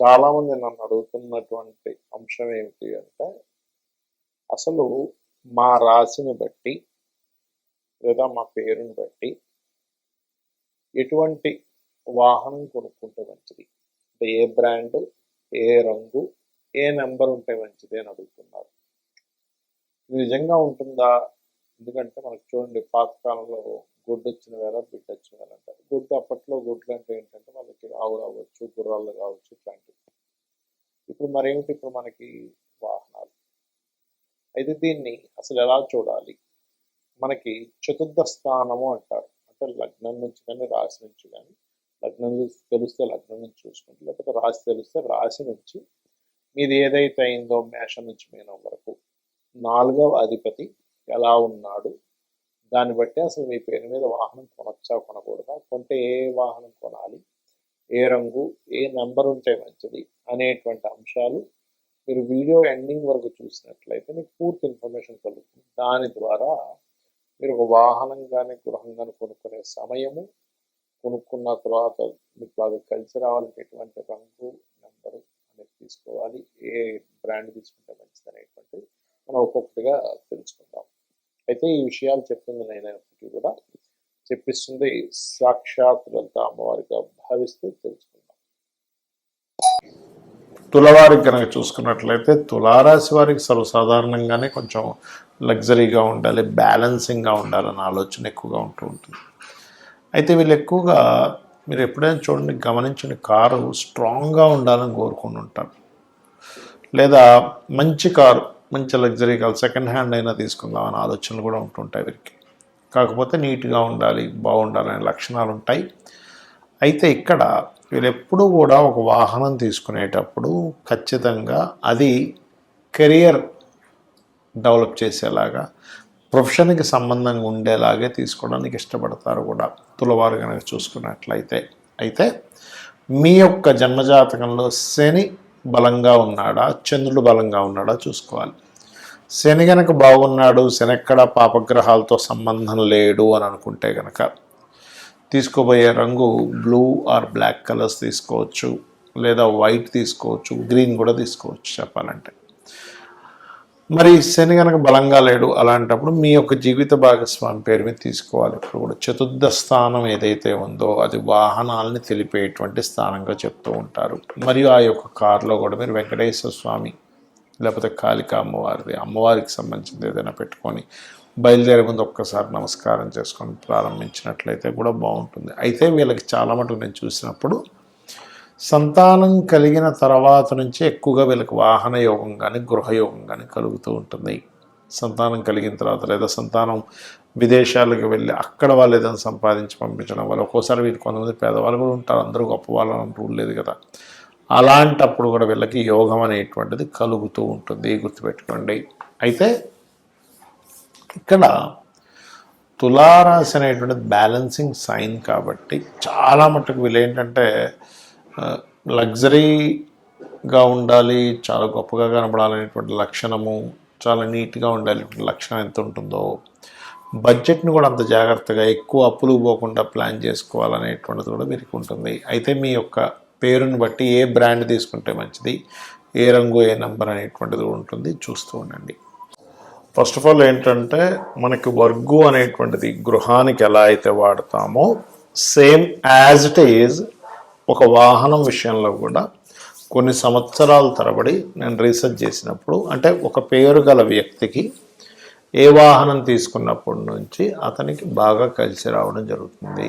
చాలామంది నన్ను అడుగుతున్నటువంటి అంశం ఏమిటి అంటే అసలు మా రాశిని బట్టి లేదా మా పేరుని బట్టి ఎటువంటి వాహనం కొనుక్కుంటే మంచిది? అంటే ఏ బ్రాండ్ ఏ రంగు ఏ నెంబర్ ఉంటే మంచిది అని అడుగుతున్నారు. నిజంగా ఉంటుందా? ఎందుకంటే మనకు చూడండి పాతకాలంలో గుడ్డు వచ్చిన వేళ బిడ్డ వచ్చిన వేళ అంటారు. గుడ్డు అప్పట్లో గుడ్లు అంటే ఏంటంటే మనకి ఆవులు అవ్వచ్చు గుర్రాలు కావచ్చు ఇట్లాంటివి. ఇప్పుడు మరేమిటి? ఇప్పుడు మనకి వాహనాలు. అయితే దీన్ని అసలు ఎలా చూడాలి? మనకి చతుర్థ స్థానము అంటారు. అంటే లగ్నం నుంచి కానీ రాశి నుంచి కానీ లగ్నం తెలిస్తే లగ్నం నుంచి చూసుకుంటే లేకపోతే రాశి తెలిస్తే రాశి నుంచి. మీది ఏదైతే అయిందో మేషం నుంచి మీనం వరకు. నాలుగవ అధిపతి ఎలా ఉన్నాడు? దాన్ని బట్టి అసలు మీ పేరు మీద వాహనం కొనొచ్చా కొనకూడదా? కొంటే ఏ వాహనం కొనాలి? ఏ రంగు? ఏ నెంబర్ ఉంటే మంచిది? అనేటువంటి అంశాలు మీరు వీడియో ఎండింగ్ వరకు చూసినట్లయితే మీకు పూర్తి ఇన్ఫర్మేషన్ కలుగుతుంది. దాని ద్వారా మీరు ఒక వాహనం కానీ గృహం కానీ కొనుక్కునే సమయము కొనుక్కున్న తర్వాత మీకు బాగా కలిసి రావాలంటే ఎటువంటి రంగు నెంబరు అనేది తీసుకోవాలి. ఏ బ్రాండ్ తీసుకుంటే మంచిది అనేటువంటిది మనం ఒక్కొక్కటిగా తెలుసుకుందాం. అయితే ఈ విషయాలు చెప్తుంది నేనైనప్పటికీ కూడా. చెప్పిస్తుంది సాక్షాత్ లలిత అమ్మవారిగా భావిస్తూ తెలుసుకుందాం. తులవారికి కనుక చూసుకున్నట్లయితే తులారాశి వారికి సర్వసాధారణంగానే కొంచెం లగ్జరీగా ఉండాలి బ్యాలెన్సింగ్గా ఉండాలన్న ఆలోచన ఎక్కువగా ఉంటూ ఉంటుంది. అయితే వీళ్ళు ఎక్కువగా మీరు ఎప్పుడైనా చూడండి గమనించిన కారు స్ట్రాంగ్గా ఉండాలని కోరుకుని ఉంటారు. లేదా మంచి కారు మంచి లగ్జరీ కారు సెకండ్ హ్యాండ్ అయినా తీసుకుందాం అనే ఆలోచనలు కూడా ఉంటుంటాయి వీరికి. కాకపోతే నీట్గా ఉండాలి బాగుండాలనే లక్షణాలు ఉంటాయి. అయితే ఇక్కడ వీళ్ళు ఎప్పుడూ కూడా ఒక వాహనం తీసుకునేటప్పుడు ఖచ్చితంగా అది కెరియర్ డెవలప్ చేసేలాగా ప్రొఫెషన్కి సంబంధంగా ఉండేలాగే తీసుకోవడానికి ఇష్టపడతారు కూడా. తులవారు కనుక చూసుకున్నట్లయితే. అయితే మీ యొక్క జన్మజాతకంలో శని బలంగా ఉన్నాడా చంద్రుడు బలంగా ఉన్నాడా చూసుకోవాలి. శని గనక బాగున్నాడు శని ఎక్కడ పాపగ్రహాలతో సంబంధం లేడు అని అనుకుంటే గనక తీసుకోబోయే రంగు బ్లూ ఆర్ బ్లాక్ కలర్స్ తీసుకోవచ్చు లేదా వైట్ తీసుకోవచ్చు గ్రీన్ కూడా తీసుకోవచ్చు చెప్పాలంటే. మరి శని కనుక బలంగా లేడు అలాంటప్పుడు మీ యొక్క జీవిత భాగస్వామి పేరు మీద తీసుకోవాలి. ఇప్పుడు కూడా చతుర్థ స్థానం ఏదైతే ఉందో అది వాహనాలని తెలిపేటువంటి స్థానంగా చెప్తూ ఉంటారు. మరియు ఆ యొక్క కారులో కూడా మీరు వెంకటేశ్వర స్వామి లేకపోతే కాళిక అమ్మవారిది అమ్మవారికి సంబంధించింది ఏదైనా పెట్టుకొని బయలుదేరే ముందు ఒక్కసారి నమస్కారం చేసుకొని ప్రారంభించినట్లయితే కూడా బాగుంటుంది. అయితే వీళ్ళకి చాలా మటుకు నేను చూసినప్పుడు సంతానం కలిగిన తర్వాత నుంచి ఎక్కువగా వీళ్ళకి వాహన యోగం కానీ గృహయోగం కానీ కలుగుతూ ఉంటుంది. సంతానం కలిగిన తర్వాత లేదా సంతానం విదేశాలకు వెళ్ళి అక్కడ వాళ్ళు ఏదైనా సంపాదించి పంపించడం వల్ల ఒక్కోసారి వీళ్ళు కొంతమంది పేదవాళ్ళు కూడా ఉంటారు. అందరూ గొప్ప వాళ్ళని రూల్ లేదు కదా. అలాంటప్పుడు కూడా వీళ్ళకి యోగం అనేటువంటిది కలుగుతూ ఉంటుంది గుర్తుపెట్టుకోండి. అయితే ఇక్కడ తులారాశి అనేటువంటిది బ్యాలెన్సింగ్ సైన్ కాబట్టి చాలా మటుకు వీళ్ళు ఏంటంటే లగ్జరీగా ఉండాలి చాలా గొప్పగా కనబడాలనేటువంటి లక్షణము చాలా నీట్గా ఉండాలనేటువంటి లక్షణం ఎంత ఉంటుందో బడ్జెట్ని కూడా అంత జాగ్రత్తగా ఎక్కువ అప్పులు పోకుండా ప్లాన్ చేసుకోవాలనేటువంటిది కూడా వీరికి ఉంటుంది. అయితే మీ యొక్క పేరుని బట్టి ఏ బ్రాండ్ తీసుకుంటే మంచిది ఏ రంగు ఏ నెంబర్ అనేటువంటిది ఉంటుంది. చూస్తూ ఉండండి. ఫస్ట్ ఆఫ్ ఆల్ ఏంటంటే మనకి వర్గు అనేటువంటిది గృహానికి ఎలా అయితే వాడతామో సేమ్ యాజ్ ఇట్ ఈజ్ ఒక వాహనం విషయంలో కూడా కొన్ని సంవత్సరాల తరబడి నేను రీసెర్చ్ చేసినప్పుడు అంటే ఒక పేరు గల వ్యక్తికి ఏ వాహనం తీసుకున్నప్పటి నుంచి అతనికి బాగా కలిసి రావడం జరుగుతుంది.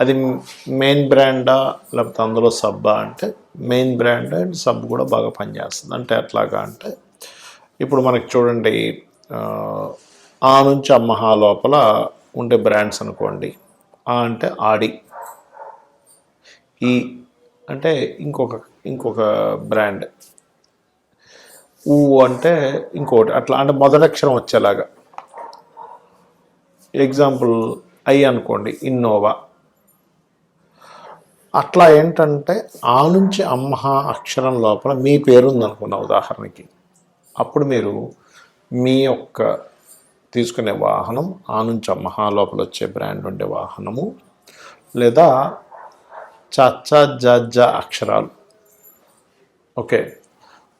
అది మెయిన్ బ్రాండా లేకపోతే అందులో సబ్బా అంటే మెయిన్ బ్రాండ్ అండ్ సబ్ కూడా బాగా పనిచేస్తుంది. అంటే ఎట్లాగా అంటే ఇప్పుడు మనకి చూడండి ఆ, ఆ నుంచి అమ్మహా లోపల ఉండే బ్రాండ్స్ అనుకోండి. ఆ అంటే ఆడి. ఈ అంటే ఇంకొక ఇంకొక బ్రాండ్ ఊ అంటే ఇంకోటి అట్లా అంటే మొదటక్షరం వచ్చేలాగా. ఎగ్జాంపుల్ ఐ అనుకోండి ఇన్నోవా. అట్లా ఏంటంటే ఆ నుంచి అమ్మ అక్షరం లోపల మీ పేరు ఉందనుకున్న ఉదాహరణకి. అప్పుడు మీరు మీ యొక్క తీసుకునే వాహనం ఆ నుంచి అమ్మ లోపల వచ్చే బ్రాండ్ ఉండే వాహనము లేదా చచ్చా జజ్జ అక్షరాలు. ఓకే.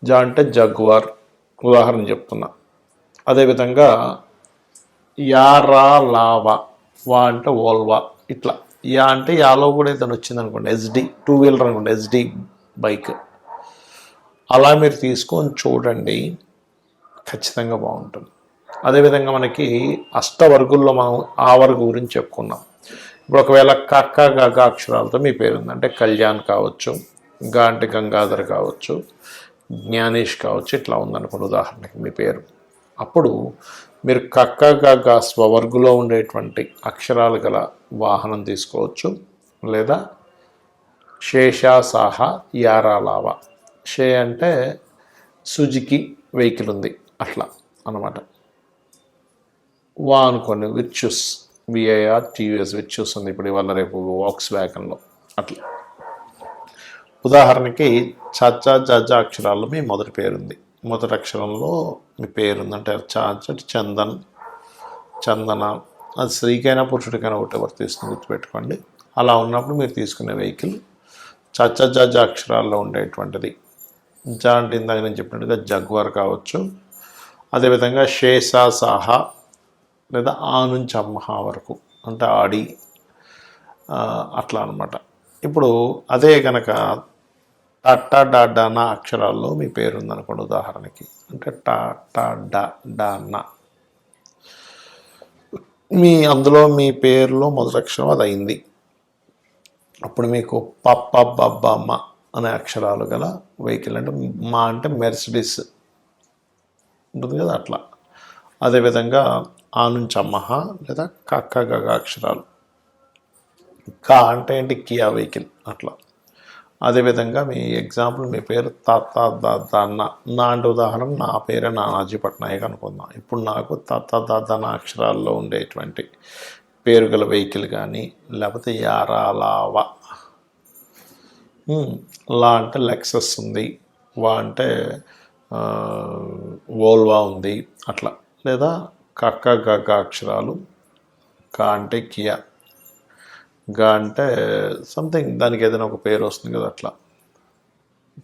జా అంటే జగ్వార్ ఉదాహరణ చెప్తున్నా. అదేవిధంగా యారా లావా వా అంటే ఓల్వా ఇట్లా. యా అంటే యాలో కూడా ఏదైనా వచ్చింది అనుకోండి ఎస్డి టూ వీలర్ అనుకోండి ఎస్డి బైక్. అలా మీరు తీసుకొని చూడండి ఖచ్చితంగా బాగుంటుంది. అదేవిధంగా మనకి అష్టవర్గుల్లో మనం ఆ వర్గు గురించి చెప్పుకున్నాం ఇప్పుడు ఒకవేళ కక్క గగ అక్షరాలతో మీ పేరు ఉంది అంటే కళ్యాణ్ కావచ్చు గా అంటే గంగాధర్ కావచ్చు జ్ఞానేష్ కావచ్చు ఇట్లా ఉందనుకోండి ఉదాహరణకి మీ పేరు. అప్పుడు మీరు కక్క గగ స్వవర్గులో ఉండేటువంటి అక్షరాలు గల వాహనం తీసుకోవచ్చు లేదా శేషాసాహ యారాలావ. షే అంటే సుజుకి వెహికల్ ఉంది అట్లా అన్నమాట. వా అనుకోండి విర్చుస్ విఐఆర్ టీవీఎస్ విర్చుస్ ఉంది ఇప్పుడు ఇవాళ రేపు వాక్స్ వ్యాగన్లో అట్లా. ఉదాహరణకి చచ్చా జజ అక్షరాల్లో మీ మొదటి పేరుంది. మొదటి అక్షరంలో మీ పేరు ఉందంటే చా అంటే చందన్ చందన అది స్త్రీకైనా పురుషుడికైనా ఒకటి వర్తిస్తుంది గుర్తుపెట్టుకోండి. అలా ఉన్నప్పుడు మీరు తీసుకునే వెహికల్ చచ్చ జ అక్షరాల్లో ఉండేటువంటిది. జ అంటే ఇందాక నేను చెప్పినట్టుగా జగ్వర్ కావచ్చు. అదేవిధంగా షేషా సాహా లేదా ఆ నుంచి అమ్మహ వరకు అంటే ఆడి అట్లా అనమాట ఇప్పుడు అదే కనుక టట్టా డా డా నా అక్షరాల్లో మీ పేరు ఉందనుకోండి ఉదాహరణకి. అంటే టా టా డా డా నా మీ అందులో మీ పేరులో మొదటి అక్షరం అది అయింది. అప్పుడు మీకు పప్ప బబ్బమ్మ అనే అక్షరాలు గల వెహికల్ అంటే మా అంటే మెర్సిడిస్. ఉంటుంది కదా అట్లా. అదేవిధంగా ఆ నుంచి అమ్మహ లేదా కక్క గగ అక్షరాలు. కా అంటే ఏంటి? Kia vehicle. అట్లా. అదేవిధంగా మీ ఎగ్జాంపుల్ మీ పేరు తాత దాద అన్న నా అంటే ఉదాహరణ నా పేరే నానాజీ పట్నాయక్ అనుకుందాం. ఇప్పుడు నాకు తాత దాద నా అక్షరాల్లో ఉండేటువంటి పేరు గల వెహికల్ కానీ లేకపోతే యారా లావా లా అంటే లెక్సస్ ఉంది వా అంటే ఓల్వా ఉంది అట్లా. లేదా కక్క గగ అక్షరాలు కా అంటే కియా. గా అంటే సంథింగ్ దానికి ఏదైనా ఒక పేరు వస్తుంది కదా అట్లా.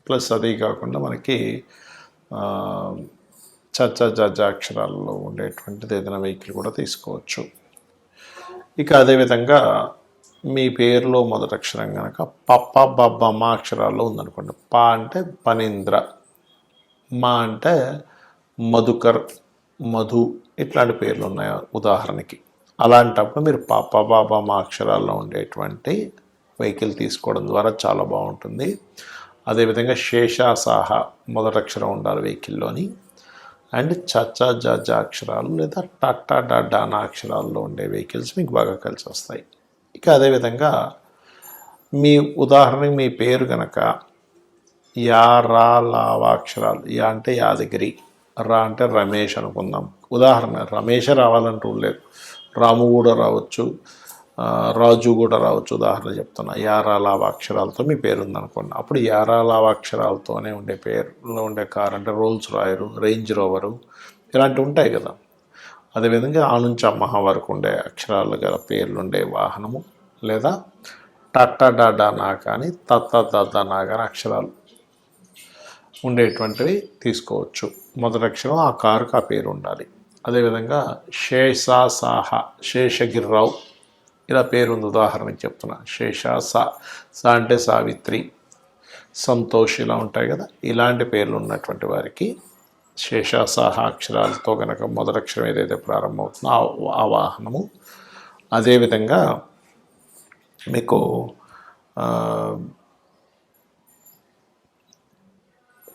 ప్లస్ అది కాకుండా మనకి చచ్చ జజ అక్షరాల్లో ఉండేటువంటిది ఏదైనా వెహికల్ కూడా తీసుకోవచ్చు. ఇక అదేవిధంగా మీ పేరులో మొదటి అక్షరం కనుక పప్ప బబ్బ మా అక్షరాల్లో ఉందనుకోండి. పా అంటే పనీంద్ర మా అంటే మధుకర్ మధు ఇట్లాంటి పేర్లు ఉన్నాయి ఉదాహరణకి. అలాంటప్పుడు మీరు పాప బాబా మా అక్షరాల్లో ఉండేటువంటి వెహికల్ తీసుకోవడం ద్వారా చాలా బాగుంటుంది. అదేవిధంగా శేషాసాహ మొదటి అక్షరం ఉండాలి వెహికల్లోని. అండ్ చచ్చా జ అక్షరాలు లేదా టట్టా డానా అక్షరాల్లో ఉండే వెహికల్స్ మీకు బాగా కలిసి వస్తాయి. ఇక అదేవిధంగా మీ ఉదాహరణకి మీ పేరు కనుక యా రా లావా అక్షరాలు యా అంటే యాదగిరి రా అంటే రమేష్ అనుకుందాం. ఉదాహరణ రమేషే రావాలంటూ లేదు. రాము కూడా రావచ్చు రాజు కూడా రావచ్చు. ఉదాహరణ చెప్తున్నా యారా లావా అక్షరాలతో మీ పేరు ఉందనుకోండి. అప్పుడు యారా లావా అక్షరాలతోనే ఉండే పేరులో ఉండే కార్ అంటే రోల్స్ రాయరు రేంజ్ రోవరు ఇలాంటివి ఉంటాయి కదా. అదేవిధంగా ఆ నుంచి అమ్మహ వరకు ఉండే అక్షరాలు గల పేర్లు ఉండే వాహనము లేదా టట్టా డాడా నా కానీ తత్త దద్ద నా కానీ అక్షరాలు ఉండేటువంటివి తీసుకోవచ్చు. మొదటి అక్షరం ఆ కారుకు ఆ పేరు ఉండాలి. అదేవిధంగా శేషా సాహ శేషగిర్రావు ఇలా పేరుంది ఉదాహరణకి చెప్తున్నా. శేషా సా సా అంటే సావిత్రి సంతోష్ ఇలా ఉంటాయి కదా ఇలాంటి పేర్లు ఉన్నటువంటి వారికి శేషాసాహ అక్షరాలతో కనుక మొదలక్షరం ఏదైతే ప్రారంభమవుతుందో ఆ- వాహనము. అదేవిధంగా మీకు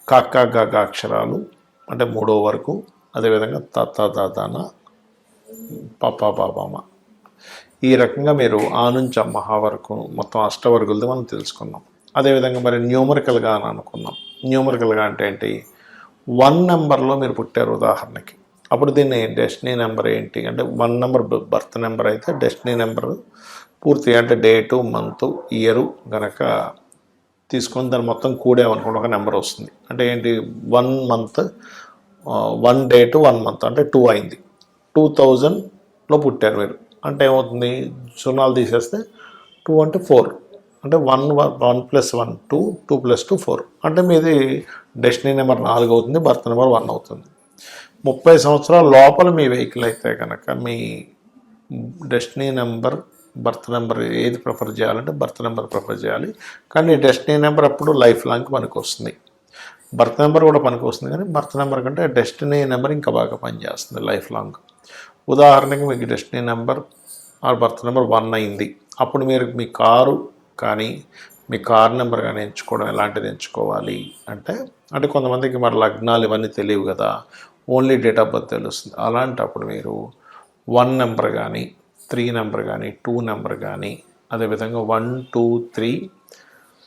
కాకా అక్షరాలు అంటే మూడో వరకు అదేవిధంగా తాత దాదాన పప్ప బాబామ ఈ రకంగా మీరు ఆ నుంచి అమ్మహ వరకు మొత్తం అష్టవర్గులది మనం తెలుసుకున్నాం. అదేవిధంగా మరి న్యూమరికల్గా అని అనుకున్నాం. న్యూమరికల్గా అంటే ఏంటి? వన్ నెంబర్లో మీరు పుట్టారు ఉదాహరణకి. అప్పుడు దీన్ని డెస్టినీ నెంబర్ ఏంటి? అంటే వన్ నెంబర్ బర్త్ నెంబర్ అయితే డెస్టినీ నెంబర్ పూర్తి అంటే డేటు మంత్ ఇయరు గనక తీసుకొని దాన్ని మొత్తం కూడేమనుకోండి ఒక నెంబర్ వస్తుంది. అంటే ఏంటి? One month one day two one month అంటే టూ అయింది. టూ థౌజండ్లో పుట్టారు మీరు. అంటే ఏమవుతుంది? సున్నాలు తీసేస్తే టూ అంటే ఫోర్ అంటే one one plus one two two plus two four అంటే మీది డెస్టినీ నెంబర్ నాలుగు అవుతుంది బర్త్ నెంబర్ వన్ అవుతుంది. ముప్పై సంవత్సరాల లోపల మీ వెహికల్ అయితే కనుక మీ డెస్టినీ నెంబర్ బర్త్ నెంబర్ ఏది ప్రిఫర్ చేయాలంటే బర్త్ నెంబర్ ప్రిఫర్ చేయాలి. కానీ డెస్టినీ నెంబర్ అప్పుడు లైఫ్ లాంగ్ మనకు వస్తుంది బర్త్ నెంబర్ కూడా పనికి వస్తుంది కానీ బర్త్ నెంబర్ కంటే డెస్టినీ నెంబర్ ఇంకా బాగా పనిచేస్తుంది లైఫ్ లాంగ్. ఉదాహరణకి మీకు డెస్టినీ నెంబర్ ఆ బర్త్ నెంబర్ వన్ అయింది. అప్పుడు మీరు మీ కారు కానీ మీ కార్ నెంబర్ కానీ ఎంచుకోవడం ఎలాంటిది ఎంచుకోవాలి అంటే అంటే కొంతమందికి మరి లగ్నాలు ఇవన్నీ తెలియవు కదా ఓన్లీ డేట్ ఆఫ్ బర్త్ తెలుస్తుంది. అలాంటప్పుడు మీరు వన్ నెంబర్ కానీ త్రీ నెంబర్ కానీ టూ నెంబర్ కానీ అదేవిధంగా one two three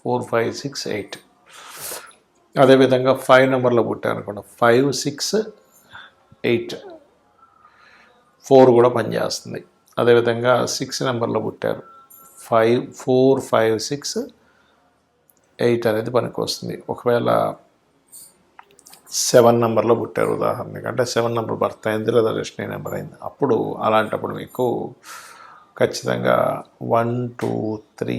Four five six eight. అదేవిధంగా ఫైవ్ నెంబర్లో పుట్టారు అనుకోండి. Five six eight. ఫోర్ కూడా పనిచేస్తుంది. అదేవిధంగా సిక్స్ నెంబర్లో పుట్టారు. Five four five six eight అనేది పనికి వస్తుంది ఒకవేళ సెవెన్ నెంబర్లో పుట్టారు ఉదాహరణకి. అంటే సెవెన్ నెంబర్ బర్త్ అయింది లేదా డెస్టినీ నెంబర్ అయింది. అప్పుడు అలాంటప్పుడు మీకు ఖచ్చితంగా one two three